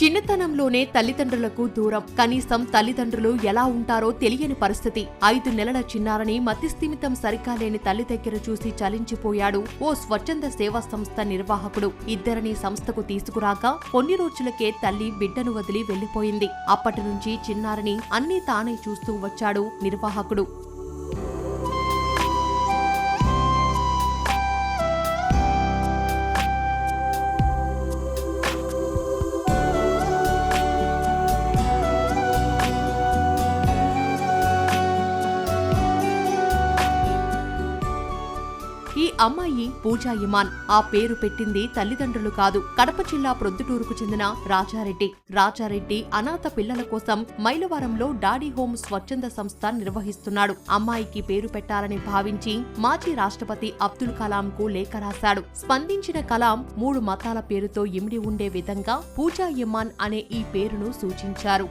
చిన్నతనంలోనే తల్లిదండ్రులకు దూరం. కనీసం తల్లిదండ్రులు ఎలా ఉంటారో తెలియని పరిస్థితి. ఐదు నెలల చిన్నారని మతిస్థిమితం సరికాలేని లేని తల్లి దగ్గర చూసి చలించిపోయాడు ఓ స్వచ్ఛంద సేవా సంస్థ నిర్వాహకుడు. ఇద్దరిని సంస్థకు తీసుకురాక కొన్ని రోజులకే తల్లి బిడ్డను వదిలి వెళ్ళిపోయింది అప్పటి నుంచి చిన్నారిని అన్నీ తానే చూస్తూ వచ్చాడు నిర్వాహకుడు. పూజా ఇమాన్. ఆ పేరు పెట్టింది తల్లిదండ్రులు కాదు కడప జిల్లా ప్రొద్దుటూరుకు చెందిన రాజారెడ్డి. రాజారెడ్డి అనాథ పిల్లల కోసం మైలవరంలో డాడీ హోమ్ స్వచ్ఛంద సంస్థ నిర్వహిస్తున్నాడు. అమ్మాయికి పేరు పెట్టాలని భావించి మాజీ రాష్ట్రపతి అబ్దుల్ కలాం కు లేఖ రాశాడు. స్పందించిన కలాం మూడు మతాల పేరుతో ఇమిడి ఉండే విధంగా పూజా ఇమాన్ అనే ఈ పేరును సూచించారు.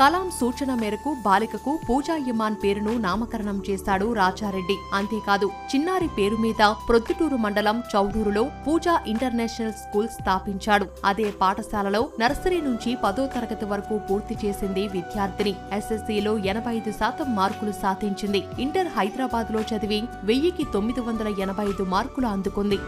కలాం సూచన మేరకు బాలికకు పూజా ఇమాన్ పేరును నామకరణం చేశాడు రాజారెడ్డి. అంతేకాదు చిన్నారి పేరు మీద ప్రొద్దుటూరు మండలం చౌడూరులో పూజా ఇంటర్నేషనల్ స్కూల్ స్థాపించాడు. అదే పాఠశాలలో నర్సరీ నుంచి పదో తరగతి వరకు పూర్తి చేసింది విద్యార్థిని. ఎస్ఎస్సీలో ఎనభై ఐదు శాతం మార్కులు సాధించింది. ఇంటర్ హైదరాబాద్లో చదివి వెయ్యికి తొమ్మిది వందల ఎనభై ఐదు మార్కులు అందుకుంది.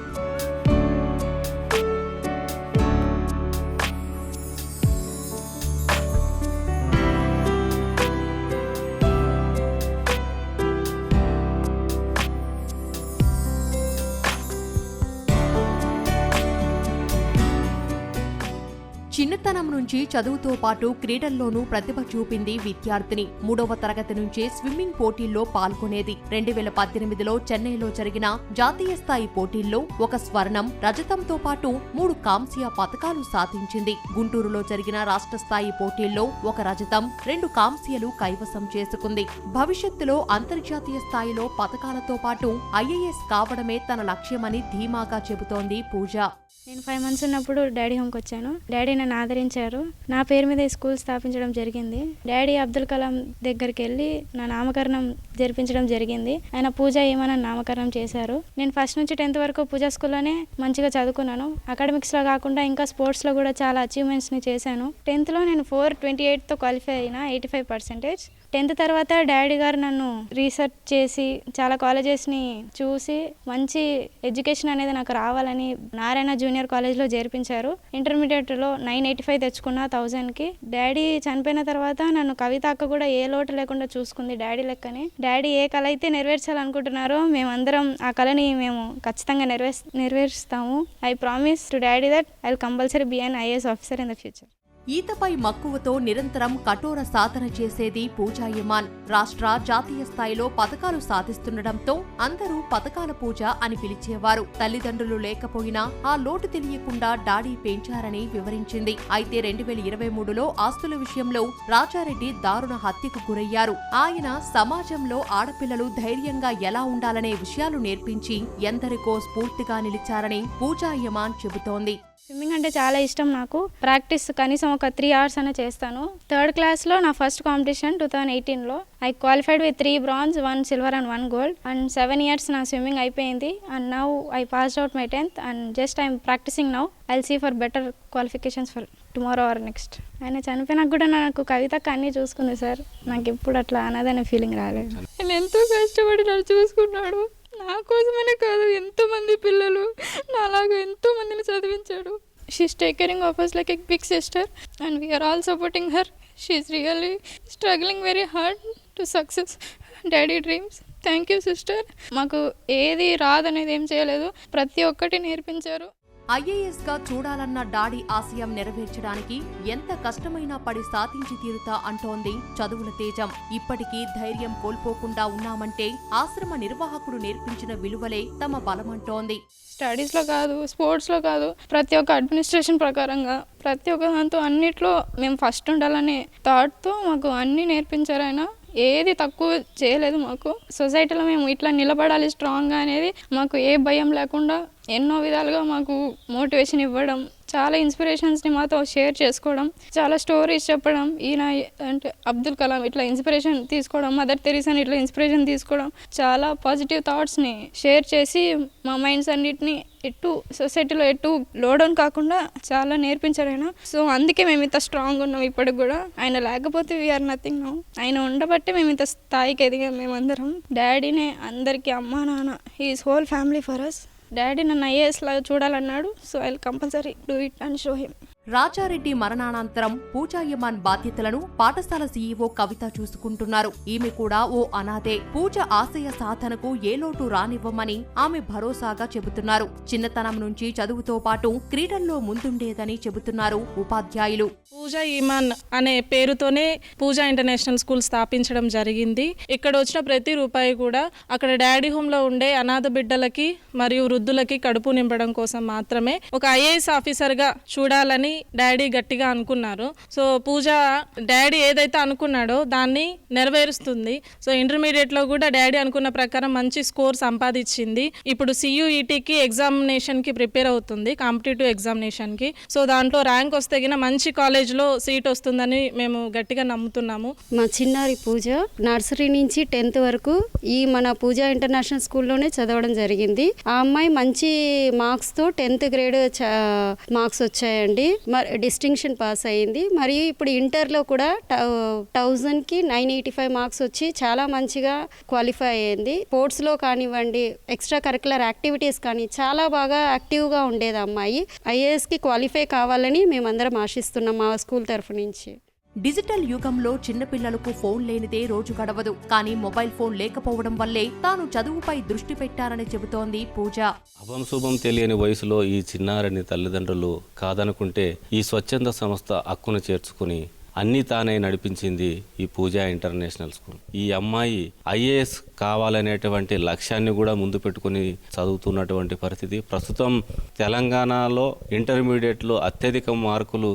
చిన్నతనం నుంచి చదువుతో పాటు క్రీడల్లోనూ ప్రతిభ చూపింది విద్యార్థిని. మూడవ తరగతి నుంచే స్విమ్మింగ్ పోటీల్లో పాల్గొనేది. రెండు వేల పద్దెనిమిదిలో చెన్నైలో జరిగిన జాతీయ స్థాయి పోటీల్లో ఒక స్వర్ణం రజతంతో పాటు మూడు కాంస్య పథకాలు సాధించింది. గుంటూరులో జరిగిన రాష్ట్ర స్థాయి పోటీల్లో ఒక రజతం రెండు కాంస్యలు కైవసం చేసుకుంది. భవిష్యత్తులో అంతర్జాతీయ స్థాయిలో పథకాలతో పాటు ఐఏఎస్ కావడమే తన లక్ష్యమని ధీమాగా చెబుతోంది పూజ. నేను ఫైవ్ మంత్స్ ఉన్నప్పుడు డాడీ హోమ్కి వచ్చాను. డాడీ నన్ను ఆదరించారు. నా పేరు మీద ఈ స్కూల్ స్థాపించడం జరిగింది. డాడీ అబ్దుల్ కలాం దగ్గరికి వెళ్ళి నా నామకరణం జరిపించడం జరిగింది. ఆయన పూజ ఏమని నామకరణం చేశారు. నేను ఫస్ట్ నుంచి టెన్త్ వరకు పూజా స్కూల్లోనే మంచిగా చదువుకున్నాను. అకాడమిక్స్లో కాకుండా ఇంకా స్పోర్ట్స్లో కూడా చాలా అచీవ్మెంట్స్ని చేశాను. టెన్త్లో నేను ఫోర్ ట్వంటీ ఎయిట్తో క్వాలిఫై అయినా ఎయిటీ ఫైవ్ పర్సెంటేజ్ టెన్త్ తర్వాత డాడీ గారు నన్ను రీసెర్చ్ చేసి చాలా కాలేజెస్ని చూసి మంచి ఎడ్యుకేషన్ అనేది నాకు రావాలని నారాయణ జూనియర్ కాలేజ్లో చేర్పించారు. ఇంటర్మీడియట్లో నైన్ ఎయిటీ ఫైవ్ తెచ్చుకున్న థౌజండ్కి. డాడీ చనిపోయిన తర్వాత నన్ను కవిత అక్క కూడా ఏ లోటు లేకుండా చూసుకుంది డాడీ లెక్కని. డాడీ ఏ కళ అయితే నెరవేర్చాలనుకుంటున్నారో మేమందరం ఆ కళని మేము ఖచ్చితంగా నెరవేర్ నెరవేరుస్తాము. I promise to daddy that I will compulsory be an IAS officer in the future ఈతపై మక్కువతో నిరంతరం కఠోర సాధన చేసేది పూజా ఇమాన్ రాష్ట్ర జాతీయ స్థాయిలో పథకాలు సాధిస్తుండటంతో అందరూ పథకాల పూజ అని పిలిచేవారు. తల్లిదండ్రులు లేకపోయినా ఆ లోటు తెలియకుండా డాడీ పెంచారని వివరించింది. అయితే రెండు వేల ఇరవై మూడులో ఆస్తుల విషయంలో రాజారెడ్డి దారుణ హత్యకు గురయ్యారు. ఆయన సమాజంలో ఆడపిల్లలు ధైర్యంగా ఎలా ఉండాలనే విషయాలు నేర్పించి ఎందరికో స్ఫూర్తిగా నిలిచారని పూజా ఇమాన్ చెబుతోంది. స్విమ్మింగ్ అంటే చాలా ఇష్టం నాకు. ప్రాక్టీస్ కనీసం ఒక త్రీ అవర్స్ అనే చేస్తాను. థర్డ్ క్లాస్లో నా ఫస్ట్ కాంపిటీషన్ టూ థౌజండ్ ఎయిటీన్లో. I qualified with three bronze one silver and one gold. And seven years నా స్విమ్మింగ్ అయిపోయింది. And now I pass out my tenth. And just I'm practising now. I'll see for better qualifications for tomorrow or next. ఆయన చనిపోయినాక కూడా నాకు కవితకు అన్నీ చూసుకుంది sir. నాకు ఎప్పుడు అట్లా అనదనే ఫీలింగ్ రాలేదు. ఆయన ఎంతో కష్టపడి నన్ను చూసుకున్నాడు నా కోసమనే కాదు ఎంతో మంది పిల్లలు నాలాగా ఎంతో మందిని చదివించాడు she's take caring like a big sister and we're all supporting her she is really struggling very hard to success daddy dreams thank you sister మాకు ఏది రాదనేది ఏం చేయలేదు. ప్రతి ఒక్కటి నేర్పించారు. ఐఏఎస్గా చూడాలన్న డాడీ ఆశయం నెరవేర్చడానికి ఎంత కష్టమైనా పడి సాధించి తీరుతా అంటోంది చదువుల తేజం. ఇప్పటికీ ధైర్యం కోల్పోకుండా ఉన్నామంటే ఆశ్రమ నిర్వాహకుడు నేర్పించిన విలువలే తమ బలమంటోంది. స్టడీస్లో కాదు స్పోర్ట్స్లో కాదు ప్రతి ఒక్క అడ్మినిస్ట్రేషన్ ప్రకారంగా ప్రతి ఒక్క దాంతో అన్నిట్లో మేము ఫస్ట్ ఉండాలనే థాట్తో మాకు అన్నీ నేర్పించారు ఆయన. ఏది తక్కువ చేయలేదు మాకు. సొసైటీలో మేము ఇట్లా నిలబడాలి స్ట్రాంగ్గా అనేది మాకు ఏ భయం లేకుండా ఎన్నో విధాలుగా మాకు మోటివేషన్ ఇవ్వడం చాలా ఇన్స్పిరేషన్స్ని మాతో షేర్ చేసుకోవడం చాలా స్టోరీస్ చెప్పడం ఈయన అంటే అబ్దుల్ కలాం ఇట్లా ఇన్స్పిరేషన్ తీసుకోవడం మదర్ తెరీసాని ఇట్లా ఇన్స్పిరేషన్ తీసుకోవడం చాలా పాజిటివ్ థాట్స్ని షేర్ చేసి మా మైండ్స్ అన్నిటిని ఎటు సొసైటీలో ఎటు లోడౌన్ కాకుండా చాలా నేర్పించారు ఆయన. సో అందుకే మేము ఇంత స్ట్రాంగ్ ఉన్నాం ఇప్పటికి కూడా. ఆయన లేకపోతే వీఆర్ నథింగ్ నో ఆయన ఉండబట్టే మేము ఇంత స్థాయికి ఎదిగాం మేమందరం. డాడీనే అందరికీ అమ్మా నాన్న he's whole family for us daddy నన్ను ఐఏఎస్ లాగా చూడాలన్నాడు so I compulsory do it and show him. Raja Reddy మరణానంతరం పూజాయమాన్ బాధ్యతలను పాఠశాల సీఈఓ కవిత చూసుకుంటున్నారు. ఈమె కూడా ఓ అనాథే. పూజ ఆశయ సాధనకు ఏ లోటు రానివ్వమని ఆమె భరోసాగా చెబుతున్నారు. చిన్నతనం నుంచి చదువుతో పాటు క్రీడల్లో ముందుండేదని చెబుతున్నారు ఉపాధ్యాయులు. పూజా ఈమాన్ అనే పేరుతోనే పూజా ఇంటర్నేషనల్ స్కూల్ స్థాపించడం జరిగింది. ఇక్కడ వచ్చిన ప్రతి రూపాయి కూడా అక్కడ డాడీ హోమ్లో ఉండే అనాథ బిడ్డలకి మరియు వృద్ధులకి కడుపు నింపడం కోసం మాత్రమే ఒక ఐఏఎస్ ఆఫీసర్గా చూడాలని డాడీ గట్టిగా అనుకున్నారు. సో పూజ డాడీ ఏదైతే అనుకున్నాడో దాన్ని నెరవేరుస్తుంది. సో ఇంటర్మీడియట్లో కూడా డాడీ అనుకున్న ప్రకారం మంచి స్కోర్ సంపాదించింది. ఇప్పుడు సియుఈటికి ఎగ్జామినేషన్కి ప్రిపేర్ అవుతుంది కాంపిటేటివ్ ఎగ్జామినేషన్కి. సో దాంట్లో ర్యాంక్ వస్తే గిన మంచి కాలేజ్లో సీట్ వస్తుందని మేము గట్టిగా నమ్ముతున్నాము. మా చిన్నారి పూజ నర్సరీ నుంచి టెన్త్ వరకు ఈ మన పూజ ఇంటర్నేషనల్ స్కూల్లోనే చదవడం జరిగింది. ఆ అమ్మాయి మంచి మార్క్స్తో టెన్త్ గ్రేడ్ మార్క్స్ వచ్చాయండి. డిస్టింక్షన్ పాస్ అయ్యింది మరియు ఇప్పుడు ఇంటర్లో కూడా థౌజండ్కి నైన్ ఎయిటీ ఫైవ్ మార్క్స్ వచ్చి చాలా మంచిగా క్వాలిఫై అయ్యింది స్పోర్ట్స్లో కానివ్వండి ఎక్స్ట్రా కరికులర్ యాక్టివిటీస్ కానీ చాలా బాగా యాక్టివ్గా ఉండేది అమ్మాయి. ఐఏఎస్కి క్వాలిఫై కావాలని మేమందరం ఆశిస్తున్నాం మా స్కూల్ తరఫు నుంచి. డిజిటల్ యుగంలో చిన్నపిల్లలకు ఫోన్ లేనిదే రోజు గడవదు. కానీ మొబైల్ ఫోన్ లేకపోవడం వల్లే తాను చదువుపై దృష్టి పెట్టారని చెబుతోంది పూజ. అభంశుభం తెలియని వయసులో ఈ చిన్నారిని తల్లిదండ్రులు కాదనుకుంటే ఈ స్వచ్ఛంద సంస్థ హక్కును చేర్చుకుని అన్నీ తానే నడిపించింది ఈ పూజా ఇంటర్నేషనల్ స్కూల్. ఈ అమ్మాయి ఐఏఎస్ కావాలనేటువంటి లక్ష్యాన్ని కూడా ముందు పెట్టుకుని చదువుతున్నటువంటి పరిస్థితి. ప్రస్తుతం తెలంగాణలో ఇంటర్మీడియట్లో అత్యధిక మార్కులు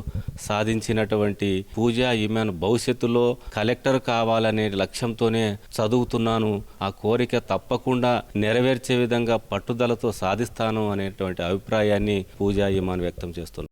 సాధించినటువంటి పూజా ఈమెన్ భవిష్యత్తులో కలెక్టర్ కావాలనే లక్ష్యంతోనే చదువుతున్నాను. ఆ కోరిక తప్పకుండా నెరవేర్చే విధంగా పట్టుదలతో సాధిస్తాను అనేటువంటి అభిప్రాయాన్ని పూజా ఈమాన్ వ్యక్తం చేస్తున్నారు.